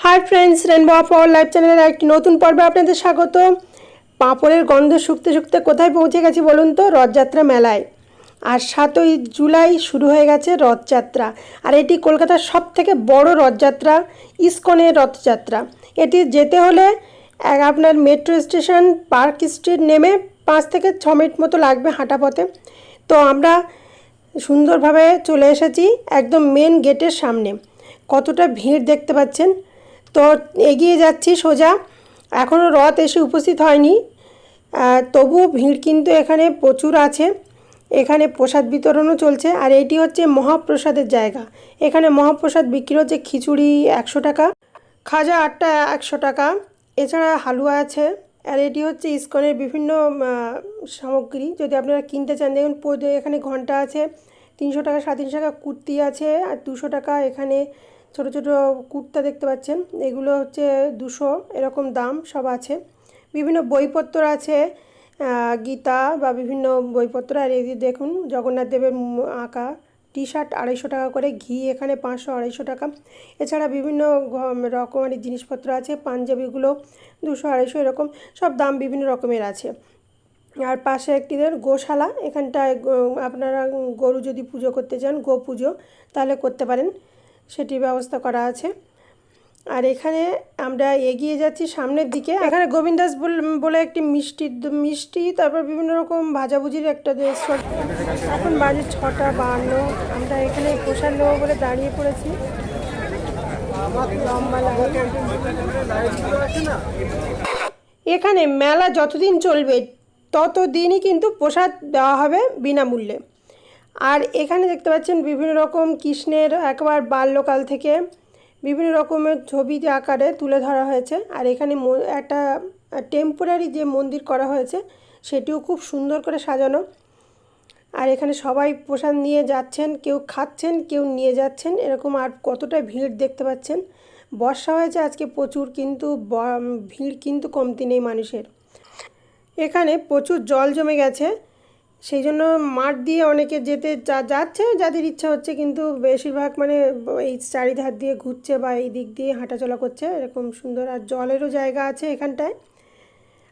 Hi friends rainbow of our live চ্যানেলের একটি নতুন পর্বে আপনাদের স্বাগত। পাঁপড়ের গন্ধ শুকতে শুকতে কোথায় পৌঁছে গেছি বলুন তো? রথযাত্রা মেলায়। আর সাতই জুলাই শুরু হয়ে গেছে রথযাত্রা। আর এটি কলকাতার সব থেকে বড় রথযাত্রা, ইস্কনের রথযাত্রা। এটি যেতে হলে আপনার মেট্রো স্টেশন পার্ক স্ট্রিট নেমে পাঁচ থেকে ছ মিনিট মতো লাগবে হাঁটা পথে। তো আমরা সুন্দরভাবে চলে এসেছি একদম মেন গেটের সামনে। কতটা ভিড় দেখতে পাচ্ছেন? তো এগিয়ে যাচ্ছি সোজা। এখনও রথ এসে উপস্থিত হয়নি। তবুও ভিড় কিন্তু এখানে প্রচুর আছে। এখানে প্রসাদ বিতরণও চলছে। আর এটি হচ্ছে মহাপ্রসাদের জায়গা। এখানে মহাপ্রসাদ বিক্রি হচ্ছে খিচুড়ি একশো টাকা, খাজা আটটা একশো টাকা। এছাড়া হালুয়া আছে। আর এটি হচ্ছে ইস্কনের বিভিন্ন সামগ্রী। যদি আপনারা কিনতে চান, দেখুন এখানে ঘণ্টা আছে। তিনশো টাকা, সাড়ে তিনশো টাকা, কুর্তি আছে। আর দুশো টাকা এখানে ছোট ছোট কুর্তা দেখতে পাচ্ছেন। এগুলো হচ্ছে দুশো এরকম দাম সব আছে। বিভিন্ন বইপত্র আছে গীতা বা বিভিন্ন বইপত্র। আর এই দেখুন, জগন্নাথ দেবের আঁকা টি শার্ট আড়াইশো টাকা করে, ঘি এখানে পাঁচশো আড়াইশো টাকা। এছাড়া বিভিন্ন রকমের জিনিসপত্র আছে, পাঞ্জাবিগুলো দুশো আড়াইশো এরকম, সব দাম বিভিন্ন রকমের আছে। আর পাশে একটি গোশালা, এখানটায় আপনারা গরু যদি পুজো করতে চান গো পুজো তাহলে করতে পারেন। সেটির ব্যবস্থা করা আছে। আর এখানে আমরা এগিয়ে যাচ্ছি সামনের দিকে। এখানে গোবিন্দাস বল- একটি মিষ্টি মিষ্টি, তারপর বিভিন্ন রকম ভাজাভুজির একটা এখন বাজে ছটা বান্ন। আমরা এখানে প্রসাদ নেব বলে দাঁড়িয়ে পড়েছি। এখানে মেলা যতদিন চলবে, ততদিনই কিন্তু প্রসাদ দেওয়া হবে বিনামূল্যে। আর এখানে দেখতে পাচ্ছেন বিভিন্ন রকম কৃষ্ণের একবার বাল্যকাল থেকে বিভিন্ন রকমের ছবি আকারে তুলে ধরা হয়েছে। আর এখানে একটা টেম্পোরারি যে মন্দির করা হয়েছে, সেটিও খুব সুন্দর করে সাজানো। আর এখানে সবাই প্রসাদ নিয়ে যাচ্ছেন, কেউ খাচ্ছেন, কেউ নিয়ে যাচ্ছেন। এরকম আর কতটা ভিড় দেখতে পাচ্ছেন। বর্ষা হয়েছে আজকে প্রচুর, কিন্তু ভিড় কিন্তু কমতি নেই মানুষের। এখানে প্রচুর জল জমে গেছে। সেই জন্য মাঠ দিয়ে অনেকে যেতে যাচ্ছে, যাদের ইচ্ছা হচ্ছে, কিন্তু বেশিরভাগ মানে এই চারিধার দিয়ে ঘুরছে বা এই দিক দিয়ে হাঁটাচলা করছে, এরকম সুন্দর আর জলেরও জায়গা আছে এখানটায়।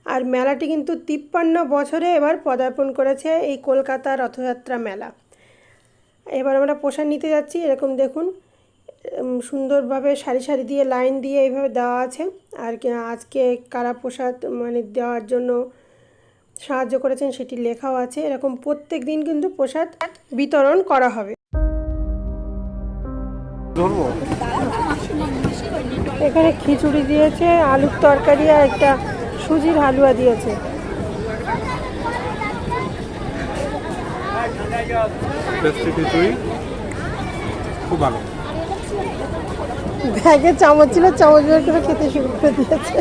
আর মেলাটি কিন্তু তিপ্পান্ন বছরে এবার পদার্পণ করেছে এই কলকাতা রথযাত্রা মেলা। এবার আমরা প্রসাদ নিতে যাচ্ছি, এরকম দেখুন সুন্দরভাবে সারি সারি দিয়ে, লাইন দিয়ে এইভাবে দেওয়া আছে। আর আজকে কারা প্রসাদ মানে দেওয়ার জন্য সাহায্য করেছেন সেটি লেখাও আছে। এরকম প্রত্যেক দিন কিন্তু প্রসাদ বিতরণ করা হবে। এখানে খিচুড়ি দিয়েছে আলুর তরকারি আর একটা সুজির হালুয়া দিয়েছে। খুব ভালো। ব্যাগে চামচ ছিল চামচ বের করে খেতে শুরু করে দিয়েছে।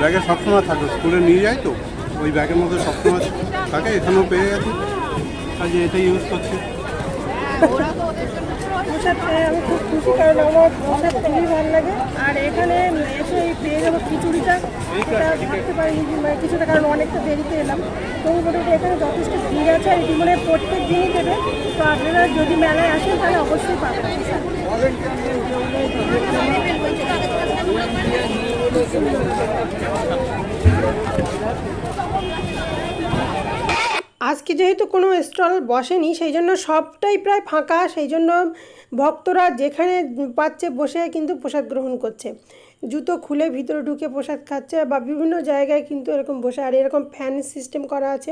ব্যাগে সবসময় থাকে স্কুলে নিয়ে যায় তো? ওই ব্যাগের মধ্যে সবসময় থাকে, এখানেও পেয়ে গেছি। কাজে ইউজ করছি। খুব খুবই ভালো লাগে। আর এখানে পেয়ে খিচুড়িটা। এটা ভাবতে পারিনি মানে কিছুটা, কারণ অনেকটা দেরিতে এলাম। এখানে যথেষ্ট ভিড় আছে। আর মানে প্রত্যেক দিনই তো আপনারা যদি মেলায় আসেন, তাহলে অবশ্যই পাবেন। আজকে যেহেতু কোনো স্টল বসেনি সেই জন্য সবটাই প্রায় ফাঁকা। সেই জন্য ভক্তরা যেখানে পাচ্ছে বসে কিন্তু প্রসাদ গ্রহণ করছে। জুতো খুলে ভিতরে ঢুকে প্রসাদ খাচ্ছে বা বিভিন্ন জায়গায় কিন্তু এরকম বসে। আর এরকম ফ্যান সিস্টেম করা আছে,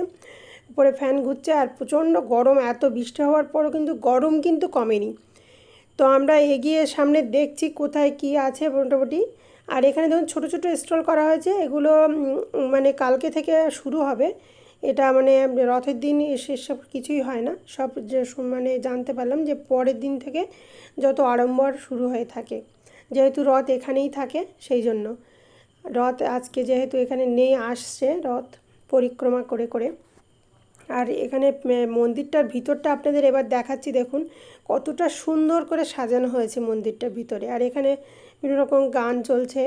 উপরে ফ্যান ঘুরছে। আর প্রচণ্ড গরম, এত বৃষ্টি হওয়ার পরও কিন্তু গরম কিন্তু কমেনি। তো আমরা এগিয়ে সামনে দেখছি কোথায় কি আছে মোটামুটি। আর এখানে দেখুন ছোটো ছোটো স্টল করা হয়েছে, এগুলো মানে কালকে থেকে শুরু হবে। এটা মানে রথের দিন সেসব কিছুই হয় না। সব যে মানে জানতে পারলাম যে পরের দিন থেকে যত আড়ম্বর শুরু হয়ে থাকে। যেহেতু রথ এখানেই থাকে, সেই জন্য। রথ আজকে যেহেতু এখানে নেই, আসছে রথ পরিক্রমা করে করে। আর এখানে মন্দিরটার ভিতরটা আপনাদের এবার দেখাচ্ছি, দেখুন। কতটা সুন্দর করে সাজানো হয়েছে মন্দিরটার ভিতরে। আর এখানে বিভিন্ন রকম গান চলছে।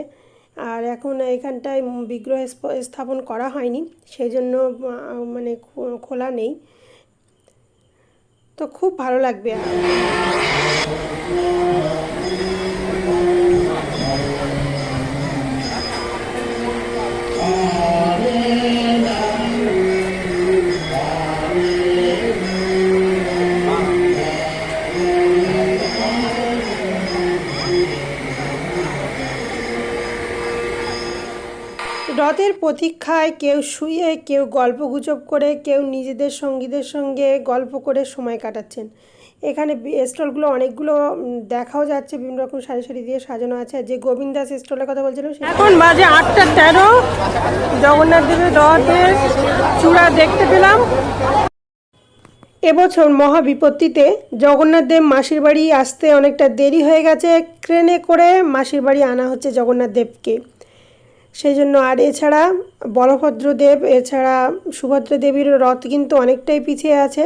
আর এখন এখানটায় বিগ্রহ স্থাপন করা হয়নি সেই জন্য মানে খোলা নেই। তো খুব ভালো লাগবে। রথের প্রতীক্ষায় কেউ শুয়ে কেউ গল্প গুজব করে কেউ নিজেদের সঙ্গীদের সঙ্গে গল্প করে সময় কাটাচ্ছেন। এখানে স্টলগুলো অনেকগুলো দেখাও যাচ্ছে বিভিন্ন রকম সারি সারি দিয়ে সাজানো আছে। যে গোবিন্দ দাস স্টলের কথা বলছিলাম এখন বাজে আটটা তেরো। জগন্নাথ দেবের রথের চূড়া দেখতে পেলাম। এবছর মহাবিপত্তিতে জগন্নাথ দেব মাসির বাড়ি আসতে অনেকটা দেরি হয়ে গেছে। ট্রেনে করে মাসির বাড়ি আনা হচ্ছে জগন্নাথ দেবকে। সেই জন্য আর এছাড়া বলভদ্রদেব এছাড়া সুভদ্রা দেবীর রথ কিন্তু অনেকটাই পিছিয়ে আছে।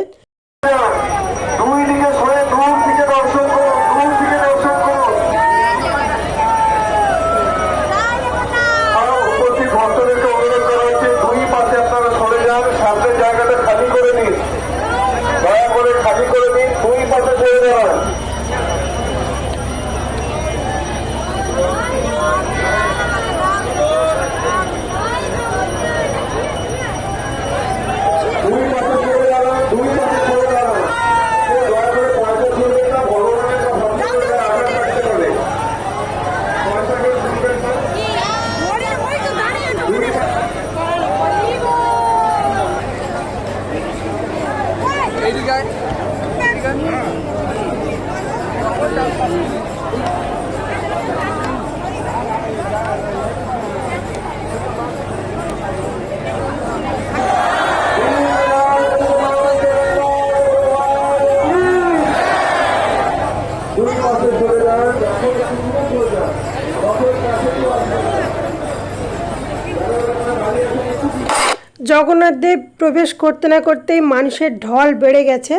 জগন্নাথ দেব প্রবেশ করতে না করতেই মানুষের ঢল বেড়ে গেছে।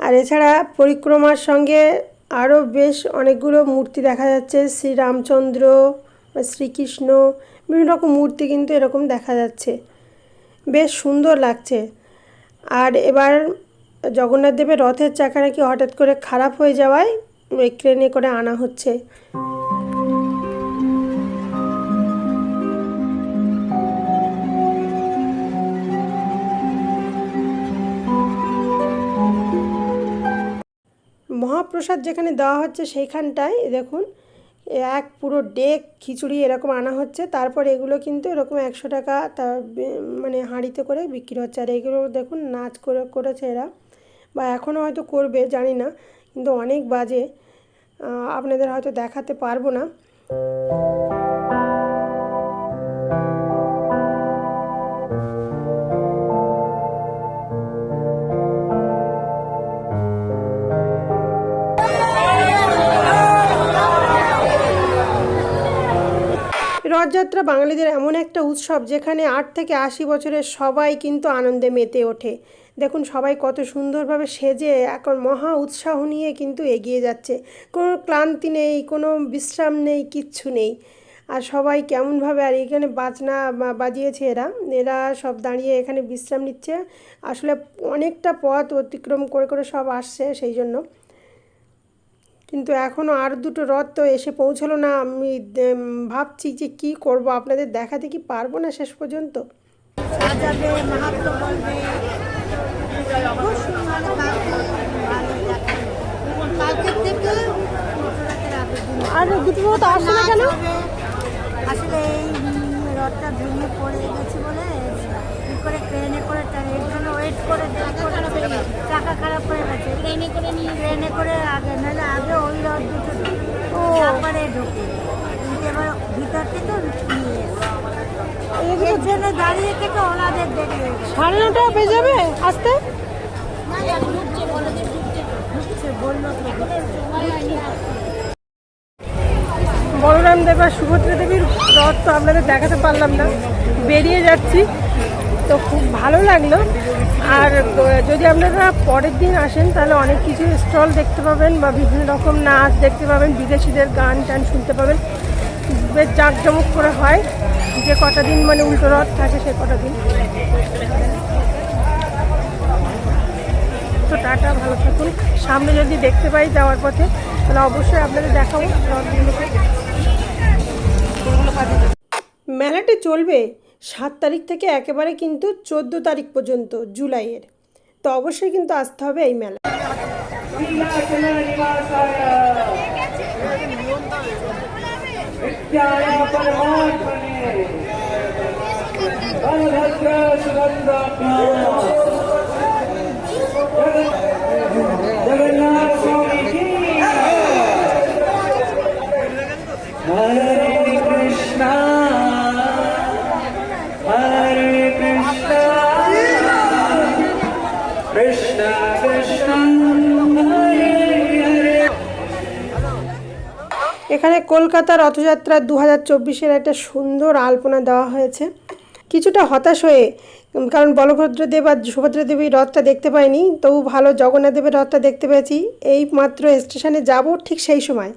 আর এছাড়া পরিক্রমার সঙ্গে আরও বেশ অনেকগুলো মূর্তি দেখা যাচ্ছে। শ্রীরামচন্দ্র শ্রীকৃষ্ণ, বিভিন্ন রকম মূর্তি কিন্তু এরকম দেখা যাচ্ছে। বেশ সুন্দর লাগছে। আর এবার জগন্নাথ দেবের রথের চাকা নাকি হঠাৎ করে খারাপ হয়ে যাওয়ায় ট্রেনে করে আনা হচ্ছে। মহাপ্রসাদ যেখানে দেওয়া হচ্ছে সেইখানটায়, দেখুন, এক পুরো ডেক খিচুড়ি এরকম আনা হচ্ছে। তারপর এগুলো কিন্তু এরকম একশো টাকা তার মানে হাঁড়িতে করে বিক্রি হচ্ছে। আর এগুলো দেখুন, নাচ করে, করেছে এরা। বা এখনও হয়তো করবে, জানি না। কিন্তু অনেক বাজে। আপনাদের হয়তো দেখাতে পারব না। রথযাত্রা বাঙালিদের এমন একটা উৎসব যেখানে আট থেকে আশি বছরের সবাই কিন্তু আনন্দে মেতে ওঠে। দেখুন সবাই কত সুন্দরভাবে সেজে এখন মহা উৎসাহ নিয়ে কিন্তু এগিয়ে যাচ্ছে। কোনো ক্লান্তি নেই, কোনো বিশ্রাম নেই, কিচ্ছু নেই। আর সবাই কেমনভাবে, আর এখানে বাজনা বাজিয়েছে এরা। এরা সব দাঁড়িয়ে এখানে বিশ্রাম নিচ্ছে। আসলে অনেকটা পথ অতিক্রম করে করে সব আসছে সেই জন্য। কিন্তু এখনও আর দুটো রথ তো এসে পৌঁছলো না। আমি ভাবছি যে কি করব? আপনাদের দেখাতে কি পারব না শেষ পর্যন্ত? আর দুটো রথ আসছে কেন? আসলে এই রথটা ভেঙে পড়ে গেছে বলে করে ট্রেনে করে এর জন্য ওয়েট করে চাকা খারাপ হয়ে গেছে। ট্রেনে করে নিয়ে ট্রেনে করে আগে নাহলে আগে ওই রথ দুটো তারপরে ঢোকে। কিন্তু এবার ভিতর থেকে নিয়ে এর জন্য দাঁড়িয়ে থেকে ওনাদের সাড়ে নটা বেজে যাবে আসতে? বলরাম দেব আর সুভদ্রা দেবীর রথ তো আপনাদের দেখাতে পারলাম না। বেরিয়ে যাচ্ছি। তো খুব ভালো লাগল। আর যদি আপনারা পরের দিন আসেন, তাহলে অনেক কিছু স্টল দেখতে পাবেন বা বিভিন্ন রকম নাচ দেখতে পাবেন, বিদেশিদের গান টান শুনতে পাবেন। বেশ জাঁকজমক করে হয়। যে কটা দিন মানে উল্টো রথ থাকে, সে কটা দিন। তো টাটা, ভালো থাকুন। সামনে যদি দেখতে পাই যাওয়ার পথে, তাহলে অবশ্যই আপনাদের দেখাবো। রথগুলোকে। মেলাটি চলবে? সাত তারিখ থেকে একেবারে কিন্তু চোদ্দ তারিখ পর্যন্ত, জুলাইয়ের। তো অবশ্যই কিন্তু আসতে হবে এই মেলা সুগন্ধ এখানে কলকাতা রথযাত্রা দু হাজার চব্বিশের একটা সুন্দর আলপনা দেওয়া হয়েছে। কিছুটা হতাশ হয়ে, কারণ বলভদ্রদেব আর সুভদ্রা দেবীর রথটা দেখতে পাইনি, তবু ভালো জগন্নাথ দেবের রথটা দেখতে পেয়েছি। এই মাত্র স্টেশনে যাব ঠিক সেই সময়।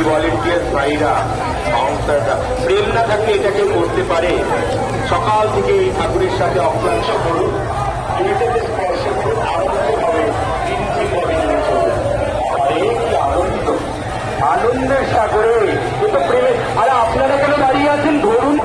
এই ভলেন্টিয়ার ভাইরা সংস্থাটা প্রেম না থাকলে এটাকে করতে পারে। সকাল থেকে এই ঠাকুরের সাথে অক্লান্ত করুন। এটাকে স্পর্শ করুন আনন্দ। আনন্দ আনন্দের সাগরে, এ তো প্রেমের আরে আপনারা কেন দাঁড়িয়ে আছেন? ধরুন।